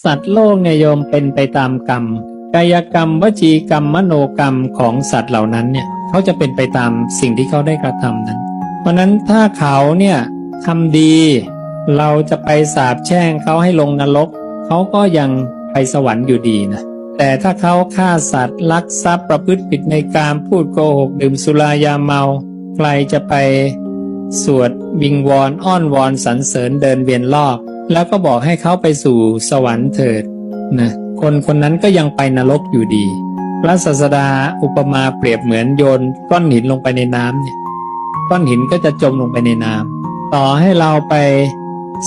สัตว์โลกเนี่ยโยมเป็นไปตามกรรม กายกรรม วจีกรรม มโนกรรมของสัตว์เหล่านั้นเนี่ยเขาจะเป็นไปตามสิ่งที่เขาได้กระทำนั้น เพราะฉะนั้นถ้าเขาเนี่ยทำดี เราจะไปสาบแช่งเขาให้ลงนรกเขาก็ยังไปสวรรค์อยู่ดีนะแต่ถ้าเขาฆ่าสัตว์ลักทรัพย์ประพฤติผิดในการพูดโกหกดื่มสุรายาเมา ใครจะไปสวดวิงวอนอ้อนวอนสรรเสริญเดินเวียนรอบ แล้วก็บอกให้เขาไปสู่สวรรค์เถิดนะคนคนนั้นก็ยังไปนรกอยู่ดี พระศาสดาอุปมาเปรียบเหมือนโยนก้อนหินลงไปในน้ำเนี่ยก้อนหินก็จะจมลงไปในน้ำต่อให้เราไป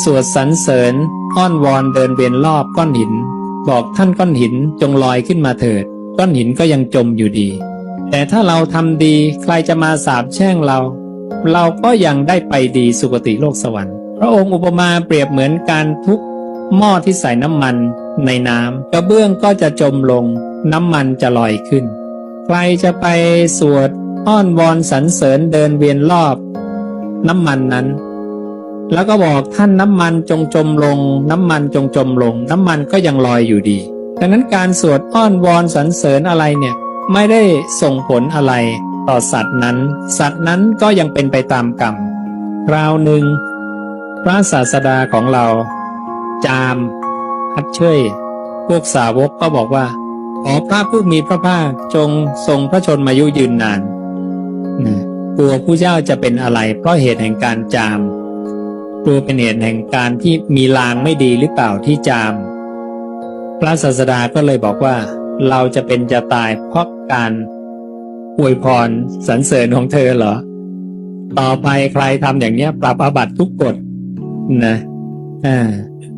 สวดสรรเสริญอ้อนวอนเดินเวียนรอบก้อนหิน บอกท่านก้อนหินจงลอยขึ้นมาเถิด ก้อนหินก็ยังจมอยู่ดี แต่ถ้าเราทำดีใครจะมาสาบแช่งเรา เราก็ยังได้ไปดีสุคติโลกสวรรค์ พระองค์อุปมาเปรียบเหมือนการทุบหม้อที่ใส่น้ำมันในน้ำกระเบื้องก็จะจมลง น้ำมันจะลอยขึ้น ใครจะไปสวดอ้อนวอนสรรเสริญเดินเวียนรอบ น้ำมันนั้น แล้วก็บอกท่านน้ำมันจงจมลง น้ำมันจงจมลง น้ำมันก็ยังลอยอยู่ดีดังนั้นการสวดอ้อนวอนสรรเสริญอะไรเนี่ยไม่ได้ส่งผลอะไรต่อสัตว์นั้น สัตว์นั้นก็ยังเป็นไปตามกรรมคราวหนึ่ง พระศาสดาของเรา จามฮัดเชยพวกสาวกก็บอกว่า ขอพระผู้มีพระภาคจงทรงพระชนมายุยืนนานนะกลัวผู้เจ้าจะเป็นอะไร เพราะเหตุแห่งการจาม กลัวเป็นเหตุแห่งการที่มีลางไม่ดีหรือเปล่าที่จาม พระศาสดาก็เลยบอกว่า เราจะเป็นจะตายเพราะการอวยพรสรรเสริญของเธอเหรอ ต่อไปใครทำอย่างเนี้ยปรับอาบัติทุกกฎ 那嗯。